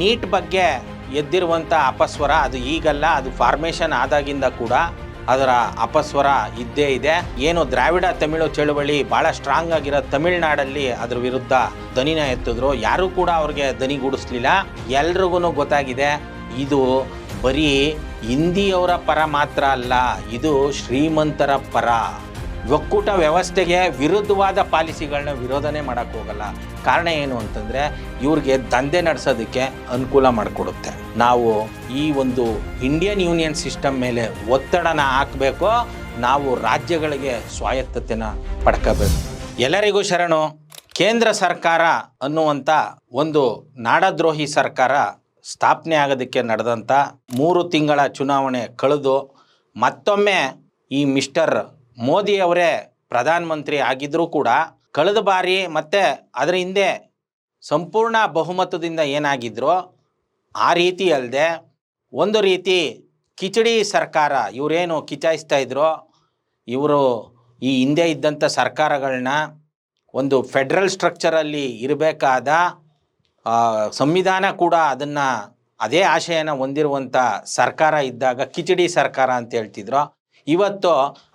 Neat ಬಗ್ಗೆ ಎದ್ದಿರುವಂಥ ಅಪಸ್ವರ, ಅದು ಈಗಲ್ಲ, ಅದು ಫಾರ್ಮೇಷನ್ ಆದಾಗಿಂದ ಕೂಡ ಅದರ ಅಪಸ್ವರ ಇದ್ದೇ ಇದೆ. ಏನು ದ್ರಾವಿಡ ತಮಿಳು ಚಳುವಳಿ ಭಾಳ ಸ್ಟ್ರಾಂಗ್ ಆಗಿರೋ ತಮಿಳ್ನಾಡಲ್ಲಿ ಅದ್ರ ವಿರುದ್ಧ ದನಿನ ಎತ್ತಿದ್ರು. ಯಾರೂ ಕೂಡ ಅವ್ರಿಗೆ ದನಿಗೂಡಿಸ್ಲಿಲ್ಲ. ಎಲ್ರಿಗೂ ಗೊತ್ತಾಗಿದೆ, ಇದು ಬರೀ ಹಿಂದಿಯವರ ಪರ ಮಾತ್ರ ಅಲ್ಲ, ಇದು ಶ್ರೀಮಂತರ ಪರ. ಒಕ್ಕೂಟ ವ್ಯವಸ್ಥೆಗೆ ವಿರುದ್ಧವಾದ ಪಾಲಿಸಿಗಳನ್ನ ವಿರೋಧನೆ ಮಾಡೋಕ್ಕೆ ಹೋಗಲ್ಲ. ಕಾರಣ ಏನು ಅಂತಂದರೆ, ಇವ್ರಿಗೆ ದಂಧೆ ನಡೆಸೋದಕ್ಕೆ ಅನುಕೂಲ ಮಾಡಿಕೊಡುತ್ತೆ. ನಾವು ಈ ಒಂದು ಇಂಡಿಯನ್ ಯೂನಿಯನ್ ಸಿಸ್ಟಮ್ ಮೇಲೆ ಒತ್ತಡನ ಹಾಕಬೇಕು, ನಾವು ರಾಜ್ಯಗಳಿಗೆ ಸ್ವಾಯತ್ತತೆನ ಪಡ್ಕೋಬೇಕು. ಎಲ್ಲರಿಗೂ ಶರಣು, ಕೇಂದ್ರ ಸರ್ಕಾರ ಅನ್ನುವಂಥ ಒಂದು ನಾಡದ್ರೋಹಿ ಸರ್ಕಾರ ಸ್ಥಾಪನೆ ಆಗೋದಕ್ಕೆ ನಡೆದಂಥ ಮೂರು ತಿಂಗಳ ಚುನಾವಣೆ ಕಳೆದು ಮತ್ತೊಮ್ಮೆ ಈ ಮಿಸ್ಟರ್ ಮೋದಿಯವರೇ ಪ್ರಧಾನಮಂತ್ರಿ ಆಗಿದ್ದರೂ ಕೂಡ ಕಳೆದ ಬಾರಿ ಮತ್ತು ಅದರ ಹಿಂದೆ ಸಂಪೂರ್ಣ ಬಹುಮತದಿಂದ ಏನಾಗಿದ್ರು ಆ ರೀತಿ ಅಲ್ಲದೆ ಒಂದು ರೀತಿ ಕಿಚಡಿ ಸರ್ಕಾರ, ಇವರೇನು ಕಿಚಾಯಿಸ್ತಾ ಇದ್ರು, ಇವರು ಈ ಹಿಂದೆ ಇದ್ದಂಥ ಸರ್ಕಾರಗಳನ್ನ ಒಂದು ಫೆಡ್ರಲ್ ಸ್ಟ್ರಕ್ಚರಲ್ಲಿ ಇರಬೇಕಾದ ಸಂವಿಧಾನ ಕೂಡ ಅದನ್ನು ಅದೇ ಆಶಯನ ಹೊಂದಿರುವಂಥ ಸರ್ಕಾರ ಇದ್ದಾಗ, ಕಿಚಡಿ ಸರ್ಕಾರ ಅಂತ ಹೇಳ್ತಿದ್ರು ಇವತ್ತು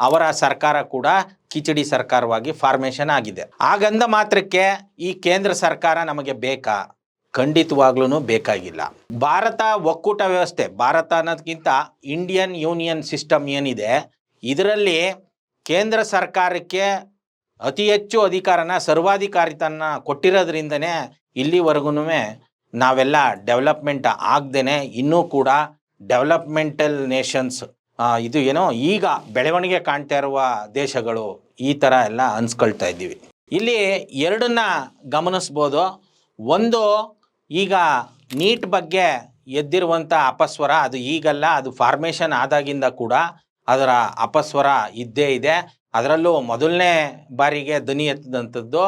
ಅವರ ಸರ್ಕಾರ ಕೂಡ ಕಿಚಡಿ ಸರ್ಕಾರವಾಗಿ ಫಾರ್ಮೇಷನ್ ಆಗಿದೆ. ಹಾಗಂದ ಮಾತ್ರಕ್ಕೆ ಈ ಕೇಂದ್ರ ಸರ್ಕಾರ ನಮಗೆ ಬೇಕಾ? ಖಂಡಿತವಾಗ್ಲೂ ಬೇಕಾಗಿಲ್ಲ. ಭಾರತ ಒಕ್ಕೂಟ ವ್ಯವಸ್ಥೆ, ಭಾರತ ಅನ್ನೋದಕ್ಕಿಂತ ಇಂಡಿಯನ್ ಯೂನಿಯನ್ ಸಿಸ್ಟಮ್ ಏನಿದೆ, ಇದರಲ್ಲಿ ಕೇಂದ್ರ ಸರ್ಕಾರಕ್ಕೆ ಅತಿ ಹೆಚ್ಚು ಅಧಿಕಾರನ, ಸರ್ವಾಧಿಕಾರಿತನ ಕೊಟ್ಟಿರೋದ್ರಿಂದನೇ ಇಲ್ಲಿವರೆಗೂ ನಾವೆಲ್ಲ ಡೆವಲಪ್ಮೆಂಟ್ ಆಗ್ದೇನೆ ಇನ್ನೂ ಕೂಡ ಡೆವಲಪ್ಮೆಂಟಲ್ ನೇಷನ್ಸ್ ಇದು ಏನೋ ಈಗ ಬೆಳವಣಿಗೆ ಕಾಣ್ತಾ ಇರುವ ದೇಶಗಳು ಈ ಥರ ಎಲ್ಲ ಅನ್ಸ್ಕೊಳ್ತಾ ಇದ್ದೀವಿ. ಇಲ್ಲಿ ಎರಡನ್ನ ಗಮನಿಸ್ಬೋದು. ಒಂದು ಈಗ ನೀಟ್ ಬಗ್ಗೆ ಎದ್ದಿರುವಂಥ ಅಪಸ್ವರ ಅದು ಈಗಲ್ಲ, ಅದು ಫಾರ್ಮೇಷನ್ ಆದಾಗಿಂದ ಕೂಡ ಅದರ ಅಪಸ್ವರ ಇದ್ದೇ ಇದೆ. ಅದರಲ್ಲೂ ಮೊದಲನೇ ಬಾರಿಗೆ ಧ್ವನಿ ಎತ್ತಿದಂಥದ್ದು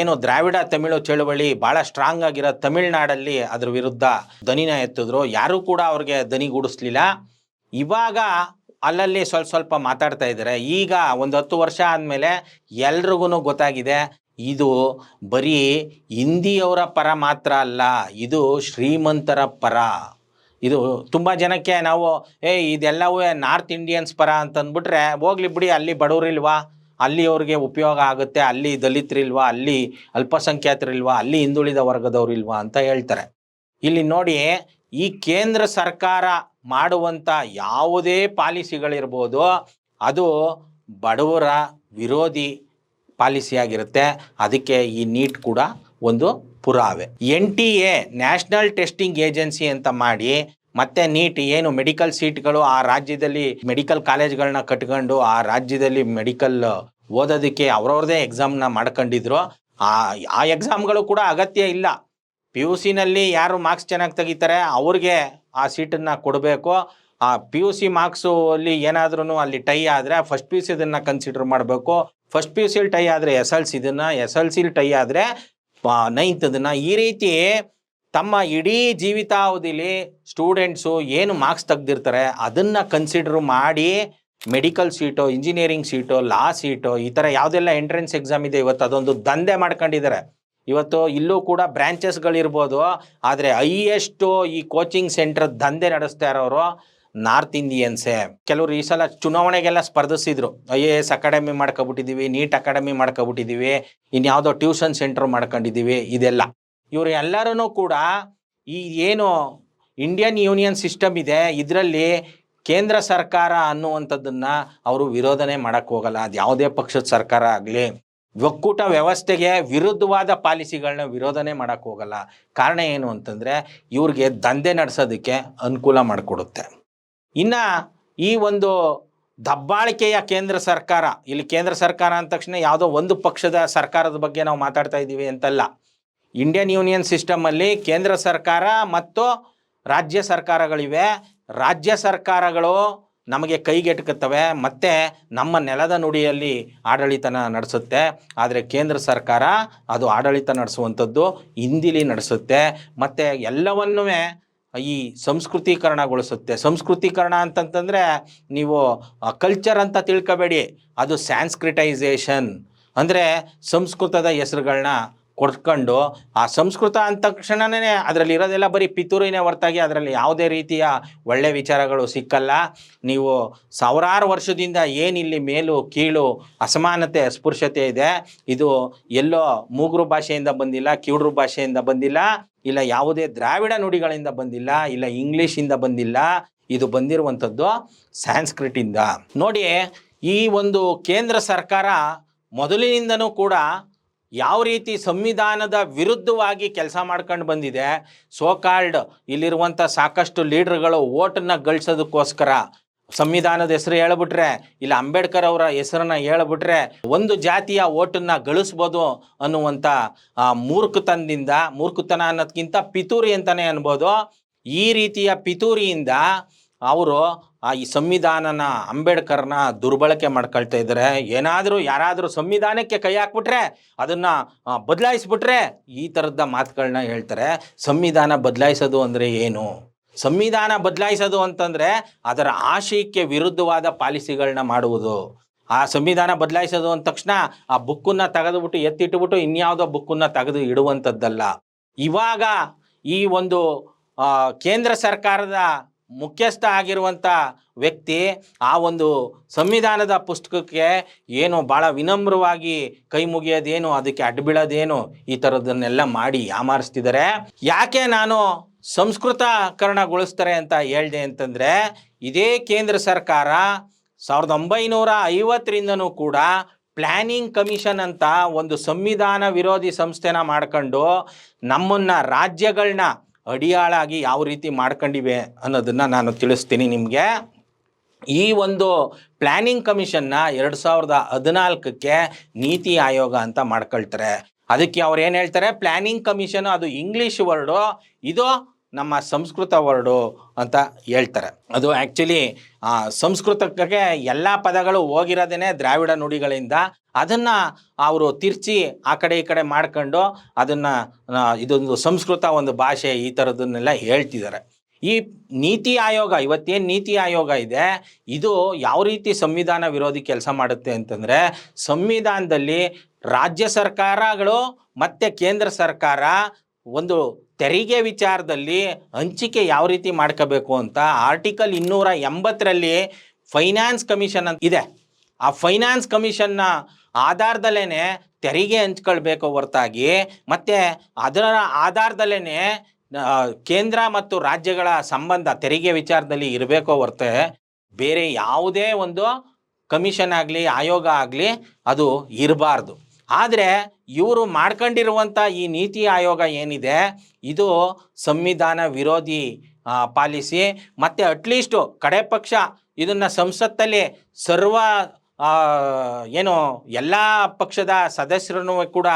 ಏನು ದ್ರಾವಿಡ ತಮಿಳು ಚಳುವಳಿ ಭಾಳ ಸ್ಟ್ರಾಂಗ್ ಆಗಿರೋ ತಮಿಳ್ನಾಡಲ್ಲಿ ಅದರ ವಿರುದ್ಧ ಧ್ವನಿನ ಎತ್ತಿದ್ರು. ಯಾರೂ ಕೂಡ ಅವ್ರಿಗೆ ಧ್ವನಿಗೂಡಿಸ್ಲಿಲ್ಲ ಇವಾಗ ಅಲ್ಲಲ್ಲಿ ಸ್ವಲ್ಪ ಸ್ವಲ್ಪ ಮಾತಾಡ್ತಾ ಇದ್ದಾರೆ. ಈಗ ಒಂದು ಹತ್ತು ವರ್ಷ ಆದಮೇಲೆ ಎಲ್ರಿಗೂ ಗೊತ್ತಾಗಿದೆ, ಇದು ಬರೀ ಹಿಂದಿಯವರ ಪರ ಮಾತ್ರ ಅಲ್ಲ, ಇದು ಶ್ರೀಮಂತರ ಪರ. ಇದು ತುಂಬ ಜನಕ್ಕೆ ನಾವು ಏ ಇದೆಲ್ಲವೂ ನಾರ್ತ್ ಇಂಡಿಯನ್ಸ್ ಪರ ಅಂತಂದ್ಬಿಟ್ರೆ, ಹೋಗ್ಲಿ ಬಿಡಿ, ಅಲ್ಲಿ ಬಡವರಿಲ್ವಾ ಅಲ್ಲಿ ಅವ್ರಿಗೆ ಉಪಯೋಗ ಆಗುತ್ತೆ, ಅಲ್ಲಿ ದಲಿತರಿಲ್ವಾ ಅಲ್ಲಿ ಅಲ್ಪಸಂಖ್ಯಾತರಿಲ್ವಾ ಅಲ್ಲಿ ಹಿಂದುಳಿದ ವರ್ಗದವ್ರಿಲ್ವಾ ಅಂತ ಹೇಳ್ತಾರೆ. ಇಲ್ಲಿ ನೋಡಿ ಈ ಕೇಂದ್ರ ಸರ್ಕಾರ ಮಾಡುವಂಥ ಯಾವುದೇ ಪಾಲಿಸಿಗಳಿರ್ಬೋದು ಅದು ಬಡವರ ವಿರೋಧಿ ಪಾಲಿಸಿಯಾಗಿರುತ್ತೆ. ಅದಕ್ಕೆ ಈ ನೀಟ್ ಕೂಡ ಒಂದು ಪುರಾವೆ. N T A, national testing agency ಅಂತ ಮಾಡಿ ಮತ್ತೆ ನೀಟ್ ಏನು ಮೆಡಿಕಲ್ ಸೀಟ್ಗಳು ಆ ರಾಜ್ಯದಲ್ಲಿ ಮೆಡಿಕಲ್ ಕಾಲೇಜ್ಗಳನ್ನ ಕಟ್ಕೊಂಡು ಆ ರಾಜ್ಯದಲ್ಲಿ ಮೆಡಿಕಲ್ ಓದೋದಕ್ಕೆ ಅವ್ರವ್ರದೇ ಎಕ್ಸಾಮ್ನ ಮಾಡ್ಕೊಂಡಿದ್ರು. ಆ ಆ ಎಕ್ಸಾಮ್ಗಳು ಕೂಡ ಅಗತ್ಯ ಇಲ್ಲ. ಪಿ ಯು ಸಿನಲ್ಲಿ ಯಾರು ಮಾರ್ಕ್ಸ್ ಚೆನ್ನಾಗಿ ತೆಗಿತಾರೆ, ಅವ್ರಿಗೆ ಆ ಸೀಟನ್ನು ಕೊಡಬೇಕು. ಆ ಪಿ ಯು ಸಿ ಮಾರ್ಕ್ಸು ಅಲ್ಲಿ ಏನಾದ್ರೂ ಅಲ್ಲಿ ಟೈ ಆದರೆ ಫಸ್ಟ್ ಪಿ ಯು ಸಿ ಇದನ್ನು ಕನ್ಸಿಡರ್ ಮಾಡಬೇಕು. ಫಸ್ಟ್ ಪಿ ಯು ಸಿಲಿ ಟೈ ಆದರೆ ಎಸ್ ಎಲ್ ಸಿ ಇದನ್ನು ಎಸ್ ಎಲ್ ಸಿಲಿ ಟೈ ಆದರೆ ನೈನ್ತ್ ಅದನ್ನು ಈ ರೀತಿ ತಮ್ಮ ಇಡೀ ಜೀವಿತಾವಧಿಲಿ ಸ್ಟೂಡೆಂಟ್ಸು ಏನು ಮಾರ್ಕ್ಸ್ ತೆಗ್ದಿರ್ತಾರೆ, ಅದನ್ನು ಕನ್ಸಿಡರ್ ಮಾಡಿ medical seat engineering seat law seat ಈ ಥರ ಯಾವುದೆಲ್ಲ ಎಂಟ್ರೆನ್ಸ್ ಎಕ್ಸಾಮ್ ಇದೆ ಇವತ್ತು ಅದೊಂದು ದಂಧೆ ಮಾಡ್ಕೊಂಡಿದ್ದಾರೆ. ಇವತ್ತು ಇಲ್ಲೂ ಕೂಡ ಬ್ರ್ಯಾಂಚಸ್ಗಳಿರ್ಬೋದು ಆದರೆ ಹೈಯೆಸ್ಟು ಈ ಕೋಚಿಂಗ್ ಸೆಂಟರ್ ದಂಧೆ ನಡೆಸ್ತಾ ಇರೋರು ನಾರ್ತ್ ಇಂಡಿಯನ್ಸೇ. ಕೆಲವರು ಈ ಸಲ ಚುನಾವಣೆಗೆಲ್ಲ ಸ್ಪರ್ಧಿಸಿದ್ರು. ಐ ಎ ಎಸ್ ಅಕಾಡೆಮಿ ಮಾಡ್ಕೊಬಿಟ್ಟಿದ್ದೀವಿ ನೀಟ್ ಅಕಾಡೆಮಿ ಮಾಡ್ಕೊಬಿಟ್ಟಿದ್ದೀವಿ ಇನ್ಯಾವುದೋ ಟ್ಯೂಷನ್ ಸೆಂಟರ್ ಮಾಡ್ಕೊಂಡಿದ್ದೀವಿ ಇದೆಲ್ಲ. ಇವರು ಎಲ್ಲರೂ ಕೂಡ ಈ ಏನು ಇಂಡಿಯನ್ ಯೂನಿಯನ್ ಸಿಸ್ಟಮ್ ಇದೆ, ಇದರಲ್ಲಿ ಕೇಂದ್ರ ಸರ್ಕಾರ ಅನ್ನುವಂಥದ್ದನ್ನು ಅವರು ವಿರೋಧನೆ ಮಾಡೋಕ್ಕೆ ಹೋಗಲ್ಲ. ಅದು ಯಾವುದೇ ಪಕ್ಷದ ಸರ್ಕಾರ ಆಗಲಿ ಒಕ್ಕೂಟ ವ್ಯವಸ್ಥೆಗೆ ವಿರುದ್ಧವಾದ ಪಾಲಿಸಿಗಳನ್ನ ವಿರೋಧನೆ ಮಾಡೋಕ್ಕೆ ಹೋಗಲ್ಲ. ಕಾರಣ ಏನು ಅಂತಂದರೆ, ಇವ್ರಿಗೆ ದಂಧೆ ನಡೆಸೋದಕ್ಕೆ ಅನುಕೂಲ ಮಾಡಿಕೊಡುತ್ತೆ. ಇನ್ನು ಈ ಒಂದು ದಬ್ಬಾಳಿಕೆಯ ಕೇಂದ್ರ ಸರ್ಕಾರ, ಇಲ್ಲಿ ಕೇಂದ್ರ ಸರ್ಕಾರ ಅಂದ ತಕ್ಷಣ ಯಾವುದೋ ಒಂದು ಪಕ್ಷದ ಸರ್ಕಾರದ ಬಗ್ಗೆ ನಾವು ಮಾತಾಡ್ತಾ ಇದ್ದೀವಿ ಅಂತಲ್ಲ. ಇಂಡಿಯನ್ ಯೂನಿಯನ್ ಸಿಸ್ಟಮಲ್ಲಿ ಕೇಂದ್ರ ಸರ್ಕಾರ ಮತ್ತು ರಾಜ್ಯ ಸರ್ಕಾರಗಳಿವೆ. ರಾಜ್ಯ ಸರ್ಕಾರಗಳು ನಮಗೆ ಕೈಗೆಟುಕುತ್ತವೆ, ಮತ್ತು ನಮ್ಮ ನೆಲದ ನುಡಿಯಲ್ಲಿ ಆಡಳಿತನ ನಡೆಸುತ್ತೆ. ಆದರೆ ಕೇಂದ್ರ ಸರ್ಕಾರ ಅದು ಆಡಳಿತ ನಡೆಸುವಂಥದ್ದು ಹಿಂದಿಲಿ ನಡೆಸುತ್ತೆ. ಮತ್ತು ಎಲ್ಲವನ್ನೂ ಈ ಸಂಸ್ಕೃತೀಕರಣಗೊಳಿಸುತ್ತೆ. ಸಂಸ್ಕೃತೀಕರಣ ಅಂತಂತಂದರೆ ನೀವು ಕಲ್ಚರ್ ಅಂತ ತಿಳ್ಕೊಬೇಡಿ. ಅದು ಸ್ಯಾನ್ಸ್ಕ್ರಿಟೈಸೇಷನ್ ಅಂದರೆ ಸಂಸ್ಕೃತದ ಹೆಸರುಗಳನ್ನ ಕೊಡ್ಕೊಂಡು ಆ ಸಂಸ್ಕೃತ ಅಂದ ತಕ್ಷಣನೇ ಅದರಲ್ಲಿ ಇರೋದೆಲ್ಲ ಬರೀ ಪಿತೂರಿನೇ ಹೊರತಾಗಿ ಅದರಲ್ಲಿ ಯಾವುದೇ ರೀತಿಯ ಒಳ್ಳೆ ವಿಚಾರಗಳು ಸಿಕ್ಕಲ್ಲ. ನೀವು ಸಾವಿರಾರು ವರ್ಷದಿಂದ ಏನಿಲ್ಲಿ ಮೇಲು, ಕೀಳು, ಅಸಮಾನತೆ, ಅಸ್ಪೃಶ್ಯತೆ ಇದೆ, ಇದು ಎಲ್ಲೋ ಮೂಗರು ಭಾಷೆಯಿಂದ ಬಂದಿಲ್ಲ ಕಿವುಡ್ರು ಭಾಷೆಯಿಂದ ಬಂದಿಲ್ಲ, ಇಲ್ಲ ಯಾವುದೇ ದ್ರಾವಿಡ ನುಡಿಗಳಿಂದ ಬಂದಿಲ್ಲ, ಇಲ್ಲ ಇಂಗ್ಲೀಷಿಂದ ಬಂದಿಲ್ಲ, ಇದು ಬಂದಿರುವಂಥದ್ದು ಸ್ಯಾನ್ಸ್ಕ್ರಿಟಿಂದ ನೋಡಿ ಈ ಒಂದು ಕೇಂದ್ರ ಸರ್ಕಾರ ಮೊದಲಿನಿಂದನೂ ಕೂಡ ಯಾವ ರೀತಿ ಸಂವಿಧಾನದ ವಿರುದ್ಧವಾಗಿ ಕೆಲಸ ಮಾಡ್ಕೊಂಡು ಬಂದಿದೆ, ಸೋಕಾಲ್ಡ್ ಇಲ್ಲಿರುವಂಥ ಸಾಕಷ್ಟು ಲೀಡ್ರ್ಗಳು ಓಟನ್ನ ಗಳಿಸೋದಕ್ಕೋಸ್ಕರ. ಸಂವಿಧಾನದ ಹೆಸರು ಹೇಳ್ಬಿಟ್ರೆ, ಇಲ್ಲ ಅಂಬೇಡ್ಕರ್ ಅವರ ಹೆಸರನ್ನ ಹೇಳ್ಬಿಟ್ರೆ ಒಂದು ಜಾತಿಯ ಓಟನ್ನ ಗಳಿಸ್ಬೋದು ಅನ್ನುವಂಥ ಮೂರ್ಖತನದಿಂದ, ಮೂರ್ಖತನ ಅನ್ನೋದಕ್ಕಿಂತ ಪಿತೂರಿ ಅಂತಲೇ ಅನ್ಬೋದು. ಈ ರೀತಿಯ ಪಿತೂರಿಯಿಂದ ಅವರು ಆ ಈ ಸಂವಿಧಾನನ ಅಂಬೇಡ್ಕರ್ನ ದುರ್ಬಳಕೆ ಮಾಡ್ಕೊಳ್ತಾ ಇದ್ದಾರೆ. ಏನಾದರೂ ಯಾರಾದರೂ ಸಂವಿಧಾನಕ್ಕೆ ಕೈ ಹಾಕ್ಬಿಟ್ರೆ ಅದನ್ನು ಬದಲಾಯಿಸ್ಬಿಟ್ರೆ ಈ ಥರದ ಮಾತುಗಳನ್ನ ಹೇಳ್ತಾರೆ. ಸಂವಿಧಾನ ಬದಲಾಯಿಸೋದು ಅಂದರೆ ಏನು? ಸಂವಿಧಾನ ಬದಲಾಯಿಸೋದು ಅಂತಂದರೆ ಅದರ ಆಶಯಕ್ಕೆ ವಿರುದ್ಧವಾದ ಪಾಲಿಸಿಗಳನ್ನ ಮಾಡುವುದು. ಆ ಸಂವಿಧಾನ ಬದಲಾಯಿಸೋದು ಅಂದ ತಕ್ಷಣ ಆ ಬುಕ್ಕನ್ನು ತೆಗೆದುಬಿಟ್ಟು ಎತ್ತಿಟ್ಬಿಟ್ಟು ಇನ್ಯಾವುದೋ ಬುಕ್ಕನ್ನು ತೆಗೆದು ಇಡುವಂಥದ್ದಲ್ಲ ಇವಾಗ ಈ ಒಂದು ಕೇಂದ್ರ ಸರ್ಕಾರದ ಮುಖ್ಯಸ್ಥ ಆಗಿರುವಂಥ ವ್ಯಕ್ತಿ ಆ ಒಂದು ಸಂವಿಧಾನದ ಪುಸ್ತಕಕ್ಕೆ ಏನು ಭಾಳ ವಿನಮ್ರವಾಗಿ ಕೈ ಮುಗಿಯೋದೇನು, ಅದಕ್ಕೆ ಅಡ್ಬೀಳೋದೇನು ಈ ಥರದನ್ನೆಲ್ಲ ಮಾಡಿ ಯಾಮಾರಿಸ್ತಿದ್ದಾರೆ. ಯಾಕೆ ನಾನು ಸಂಸ್ಕೃತಕರಣಗೊಳಿಸ್ತಾರೆ ಅಂತ ಹೇಳಿದೆ ಅಂತಂದರೆ, ಇದೇ ಕೇಂದ್ರ ಸರ್ಕಾರ ಸಾವಿರದ ಒಂಬೈನೂರ ಐವತ್ತರಿಂದನೂ ಕೂಡ ಪ್ಲ್ಯಾನಿಂಗ್ ಕಮಿಷನ್ ಅಂತ ಒಂದು ಸಂವಿಧಾನ ವಿರೋಧಿ ಸಂಸ್ಥೆನ ಮಾಡ್ಕೊಂಡು ನಮ್ಮನ್ನು ರಾಜ್ಯಗಳನ್ನ ಅಡಿಯಾಳಾಗಿ ಯಾವ ರೀತಿ ಮಾಡ್ಕೊಂಡಿವೆ ಅನ್ನೋದನ್ನು ನಾನು ತಿಳಿಸ್ತೀನಿ ನಿಮಗೆ. ಈ ಒಂದು ಪ್ಲ್ಯಾನಿಂಗ್ ಕಮಿಷನ್ನ ಎರಡು ಸಾವಿರದ ಹದಿನಾಲ್ಕಕ್ಕೆ ನೀತಿ ಆಯೋಗ ಅಂತ ಮಾಡ್ಕೊಳ್ತಾರೆ. ಅದಕ್ಕೆ ಅವ್ರು ಏನು ಹೇಳ್ತಾರೆ? ಪ್ಲ್ಯಾನಿಂಗ್ ಕಮಿಷನ್ ಅದು ಇಂಗ್ಲೀಷ್ ವರ್ಡು ಇದು ನಮ್ಮ ಸಂಸ್ಕೃತ ವರ್ಡು ಅಂತ ಹೇಳ್ತಾರೆ. ಅದು ಆ್ಯಕ್ಚುಲಿ ಸಂಸ್ಕೃತಕ್ಕೆ ಎಲ್ಲ ಪದಗಳು ಹೋಗಿರೋದೇ ದ್ರಾವಿಡ ನುಡಿಗಳಿಂದ. ಅದನ್ನು ಅವರು ತಿರ್ಚಿ ಆ ಕಡೆ ಈ ಕಡೆ ಮಾಡ್ಕೊಂಡು ಅದನ್ನು ಇದೊಂದು ಸಂಸ್ಕೃತ ಒಂದು ಭಾಷೆ ಈ ಥರದನ್ನೆಲ್ಲ ಹೇಳ್ತಿದ್ದಾರೆ. ಈ ನೀತಿ ಆಯೋಗ, ಇವತ್ತೇನು ನೀತಿ ಆಯೋಗ ಇದೆ, ಇದು ಯಾವ ರೀತಿ ಸಂವಿಧಾನ ವಿರೋಧಿ ಕೆಲಸ ಮಾಡುತ್ತೆ ಅಂತಂದರೆ, ಸಂವಿಧಾನದಲ್ಲಿ ರಾಜ್ಯ ಸರ್ಕಾರಗಳು ಮತ್ತು ಕೇಂದ್ರ ಸರ್ಕಾರ ಒಂದು ತೆರಿಗೆ ವಿಚಾರದಲ್ಲಿ ಹಂಚಿಕೆ ಯಾವ ರೀತಿ ಮಾಡ್ಕೋಬೇಕು ಅಂತ ಆರ್ಟಿಕಲ್ ಇನ್ನೂರ ಎಂಬತ್ತರಲ್ಲಿ ಫೈನಾನ್ಸ್ ಕಮಿಷನ್ ಅಂತ ಇದೆ. ಆ ಫೈನಾನ್ಸ್ ಕಮಿಷನ್ನ ಆಧಾರದಲ್ಲೇ ತೆರಿಗೆ ಹಂಚ್ಕೊಳ್ಬೇಕು ಹೊರತಾಗಿ, ಮತ್ತು ಅದರ ಆಧಾರದಲ್ಲೇ ಕೇಂದ್ರ ಮತ್ತು ರಾಜ್ಯಗಳ ಸಂಬಂಧ ತೆರಿಗೆ ವಿಚಾರದಲ್ಲಿ ಇರಬೇಕೋ ಹೊರತೆ ಬೇರೆ ಯಾವುದೇ ಒಂದು ಕಮಿಷನ್ ಆಗಲಿ, ಆಯೋಗ ಆಗಲಿ ಅದು ಇರಬಾರ್ದು. ಆದರೆ ಇವರು ಮಾಡ್ಕೊಂಡಿರುವಂಥ ಈ ನೀತಿ ಆಯೋಗ ಏನಿದೆ, ಇದು ಸಂವಿಧಾನ ವಿರೋಧಿ ಪಾಲಿಸಿ ಮತ್ತು ಅಟ್ಲೀಸ್ಟು ಕಡೆ ಪಕ್ಷ ಇದನ್ನು ಸಂಸತ್ತಲ್ಲಿ ಸರ್ವ ಏನು ಎಲ್ಲ ಪಕ್ಷದ ಸದಸ್ಯರನ್ನು ಕೂಡ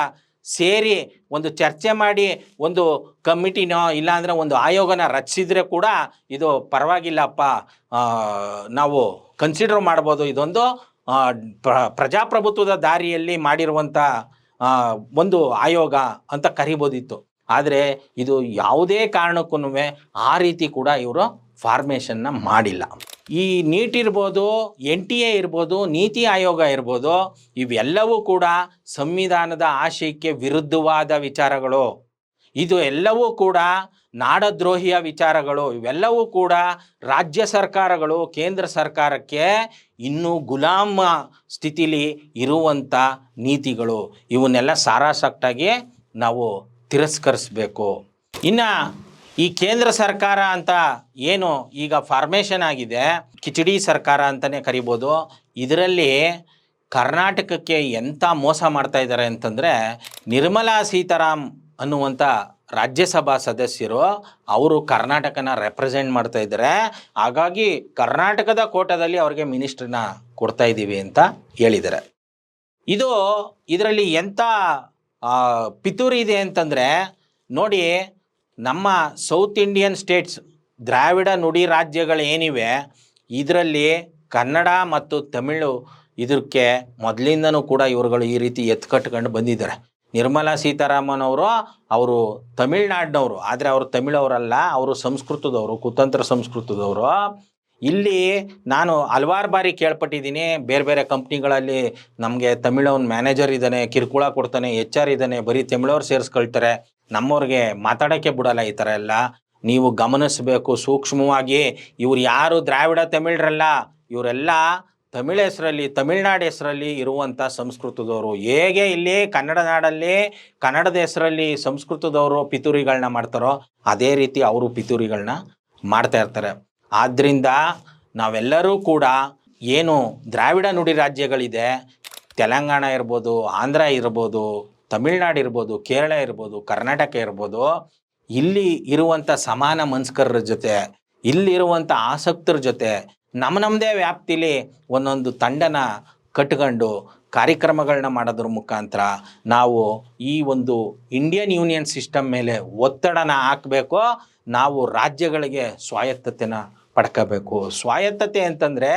ಸೇರಿ ಒಂದು ಚರ್ಚೆ ಮಾಡಿ ಒಂದು ಕಮಿಟಿನೋ ಇಲ್ಲಾಂದರೆ ಒಂದು ಆಯೋಗನ ರಚಿಸಿದ್ರೆ ಕೂಡ ಇದು ಪರವಾಗಿಲ್ಲಪ್ಪ ನಾವು ಕನ್ಸಿಡರ್ ಮಾಡ್ಬೋದು ಇದೊಂದು ಪ್ರ- ಪ್ರಜಾಪ್ರಭುತ್ವದ ದಾರಿಯಲ್ಲಿ ಮಾಡಿರುವಂಥ ಒಂದು ಆಯೋಗ ಅಂತ ಕರಿಬೋದಿತ್ತು. ಆದರೆ ಇದು ಯಾವುದೇ ಕಾರಣಕ್ಕೂ ಆ ರೀತಿ ಕೂಡ ಇವರು ಫಾರ್ಮೇಷನ್ನ ಮಾಡಿಲ್ಲ. ಈ ನೀಟ್ ಇರ್ಬೋದು, ಎನ್ ಟಿ ಎ ಇರ್ಬೋದು, ನೀತಿ ಆಯೋಗ ಇರ್ಬೋದು, ಇವೆಲ್ಲವೂ ಕೂಡ ಸಂವಿಧಾನದ ಆಶಯಕ್ಕೆ ವಿರುದ್ಧವಾದ ವಿಚಾರಗಳು. ಇದು ಎಲ್ಲವೂ ಕೂಡ ನಾಡದ್ರೋಹಿಯ ವಿಚಾರಗಳು. ಇವೆಲ್ಲವೂ ಕೂಡ ರಾಜ್ಯ ಸರ್ಕಾರಗಳು, ಕೇಂದ್ರ ಸರ್ಕಾರಕ್ಕೆ ಇನ್ನೂ ಗುಲಾಮ ಸ್ಥಿತಿಲಿ ಇರುವಂಥ ನೀತಿಗಳು. ಇವನ್ನೆಲ್ಲ ಸಾರಾಸಟ್ಟಾಗಿ ನಾವು ತಿರಸ್ಕರಿಸ್ಬೇಕು. ಇನ್ನು ಈ ಕೇಂದ್ರ ಸರ್ಕಾರ ಅಂತ ಏನು ಈಗ ಫಾರ್ಮೇಷನ್ ಆಗಿದೆ, ಕಿಚಡಿ ಸರ್ಕಾರ ಅಂತಲೇ ಕರಿಬೋದು. ಇದರಲ್ಲಿ ಕರ್ನಾಟಕಕ್ಕೆ ಎಂಥ ಮೋಸ ಮಾಡ್ತಾ ಇದ್ದಾರೆ ಅಂತಂದರೆ ನಿರ್ಮಲಾ ಸೀತಾರಾಮ್ ಅನ್ನುವಂಥ ರಾಜ್ಯಸಭಾ ಸದಸ್ಯರು ಅವರು ಕರ್ನಾಟಕನ ರೆಪ್ರೆಸೆಂಟ್ ಮಾಡ್ತಾ ಇದ್ದಾರೆ. ಹಾಗಾಗಿ ಕರ್ನಾಟಕದ ಕೋಟದಲ್ಲಿ ಅವ್ರಿಗೆ ಮಿನಿಸ್ಟ್ರಿನ ಕೊಡ್ತಾ ಇದ್ದೀವಿ ಅಂತ ಹೇಳಿದ್ದಾರೆ. ಇದು ಇದರಲ್ಲಿ ಎಂಥ ಪಿತೂರಿ ಇದೆ ಅಂತಂದರೆ ನೋಡಿ ನಮ್ಮ ಸೌತ್ ಇಂಡಿಯನ್ ಸ್ಟೇಟ್ಸ್ ದ್ರಾವಿಡ ನುಡಿ ರಾಜ್ಯಗಳು ಏನಿವೆ, ಇದರಲ್ಲಿ ಕನ್ನಡ ಮತ್ತು ತಮಿಳು ಇದಕ್ಕೆ ಮೊದಲಿಂದನೂ ಕೂಡ ಇವರುಗಳು ಈ ರೀತಿ ಎತ್ಕಟ್ಕೊಂಡು ಬಂದಿದ್ದಾರೆ. ನಿರ್ಮಲಾ ಸೀತಾರಾಮನ್ ಅವರು ಅವರು ತಮಿಳ್ನಾಡಿನವರು, ಆದರೆ ಅವರು ತಮಿಳವರಲ್ಲ, ಅವರು ಸಂಸ್ಕೃತದವರು, ಕುತಂತ್ರ ಸಂಸ್ಕೃತದವರು. ಇಲ್ಲಿ ನಾನು ಹಲವಾರು ಬಾರಿ ಕೇಳ್ಪಟ್ಟಿದ್ದೀನಿ, ಬೇರೆ ಬೇರೆ ಕಂಪ್ನಿಗಳಲ್ಲಿ ನಮಗೆ ತಮಿಳವನ್ ಮ್ಯಾನೇಜರ್ ಇದ್ದಾನೆ, ಕಿರುಕುಳ ಕೊಡ್ತಾನೆ, ಎಚ್ ಆರ್ ಇದ್ದಾನೆ, ಬರೀ ತಮಿಳವ್ರು ಸೇರಿಸ್ಕೊಳ್ತಾರೆ. ನಮ್ಮವ್ರಿಗೆ ಮಾತಾಡೋಕ್ಕೆ ಬಿಡಲ್ಲ ಈ ಥರ ಎಲ್ಲ. ನೀವು ಗಮನಿಸಬೇಕು, ಸೂಕ್ಷ್ಮವಾಗಿ. ಇವ್ರು ಯಾರು ದ್ರಾವಿಡ ತಮಿಳರಲ್ಲ, ಇವರೆಲ್ಲ ತಮಿಳ್ ಹೆಸರಲ್ಲಿ ತಮಿಳ್ನಾಡು ಹೆಸರಲ್ಲಿ ಇರುವಂಥ ಸಂಸ್ಕೃತದವರು ಹೇಗೆ ಇಲ್ಲಿ ಕನ್ನಡ ನಾಡಲ್ಲಿ, ಕನ್ನಡದ ಹೆಸರಲ್ಲಿ ಸಂಸ್ಕೃತದವರು ಪಿತೂರಿಗಳನ್ನ ಮಾಡ್ತಾರೋ ಅದೇ ರೀತಿ ಅವರು ಪಿತೂರಿಗಳನ್ನ ಮಾಡ್ತಾ ಇರ್ತಾರೆ. ಆದ್ದರಿಂದ ನಾವೆಲ್ಲರೂ ಕೂಡ ಏನು ದ್ರಾವಿಡ ನುಡಿ ರಾಜ್ಯಗಳಿದೆ, ತೆಲಂಗಾಣ ಇರ್ಬೋದು, ಆಂಧ್ರ ಇರ್ಬೋದು ತಮಿಳ್ನಾಡು ಇರ್ಬೋದು, ಕೇರಳ ಇರ್ಬೋದು, ಕರ್ನಾಟಕ ಇರ್ಬೋದು, ಇಲ್ಲಿ ಇರುವಂಥ ಸಮಾನ ಮನಸ್ಕರ ಜೊತೆ ಇಲ್ಲಿರುವಂಥ ಆಸಕ್ತರ ಜೊತೆ ನಮ್ಮ ನಮ್ಮದೇ ವ್ಯಾಪ್ತಿಲಿ ಒಂದೊಂದು ತಂಡನ ಕಟ್ಕೊಂಡು ಕಾರ್ಯಕ್ರಮಗಳನ್ನ ಮಾಡೋದ್ರ ಮುಖಾಂತರ ನಾವು ಈ ಒಂದು ಇಂಡಿಯನ್ ಯೂನಿಯನ್ ಸಿಸ್ಟಮ್ ಮೇಲೆ ಒತ್ತಡನ ಹಾಕಬೇಕು. ನಾವು ರಾಜ್ಯಗಳಿಗೆ ಸ್ವಾಯತ್ತತೆನ ಪಡ್ಕೋಬೇಕು. ಸ್ವಾಯತ್ತತೆ ಅಂತಂದರೆ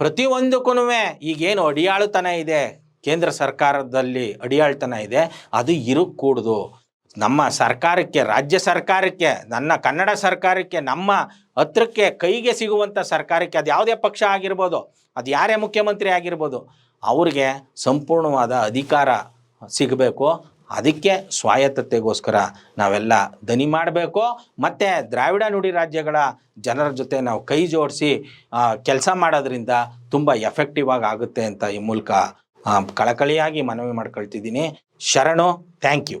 ಪ್ರತಿಯೊಂದಕ್ಕೂ ಈಗೇನು ಅಡಿಯಾಳುತನ ಇದೆ, ಕೇಂದ್ರ ಸರ್ಕಾರದಲ್ಲಿ ಅಡಿಯಾಳ್ತನ ಇದೆ, ಅದು ಇರಕ್ಕೂಡ್ದು ನಮ್ಮ ಸರ್ಕಾರಕ್ಕೆ, ರಾಜ್ಯ ಸರ್ಕಾರಕ್ಕೆ, ನನ್ನ ಕನ್ನಡ ಸರ್ಕಾರಕ್ಕೆ, ನಮ್ಮ ಹತ್ರಕ್ಕೆ ಕೈಗೆ ಸಿಗುವಂಥ ಸರ್ಕಾರಕ್ಕೆ ಅದು ಯಾವುದೇ ಪಕ್ಷ ಆಗಿರ್ಬೋದು, ಅದು ಯಾರೇ ಮುಖ್ಯಮಂತ್ರಿ ಆಗಿರ್ಬೋದು, ಅವ್ರಿಗೆ ಸಂಪೂರ್ಣವಾದ ಅಧಿಕಾರ ಸಿಗಬೇಕು. ಅದಕ್ಕೆ ಸ್ವಾಯತ್ತತೆಗೋಸ್ಕರ ನಾವೆಲ್ಲ ದನಿ ಮಾಡಬೇಕು. ಮತ್ತು ದ್ರಾವಿಡ ನುಡಿ ರಾಜ್ಯಗಳ ಜನರ ಜೊತೆ ನಾವು ಕೈ ಜೋಡಿಸಿ ಕೆಲಸ ಮಾಡೋದ್ರಿಂದ ತುಂಬ ಎಫೆಕ್ಟಿವ್ ಆಗಿ ಆಗುತ್ತೆ ಅಂತ ಈ ಮೂಲಕ ಕಳಕಳಿಯಾಗಿ ಮನವಿ ಮಾಡ್ಕೊಳ್ತಿದ್ದೀನಿ. ಶರಣು ಥ್ಯಾಂಕ್ ಯು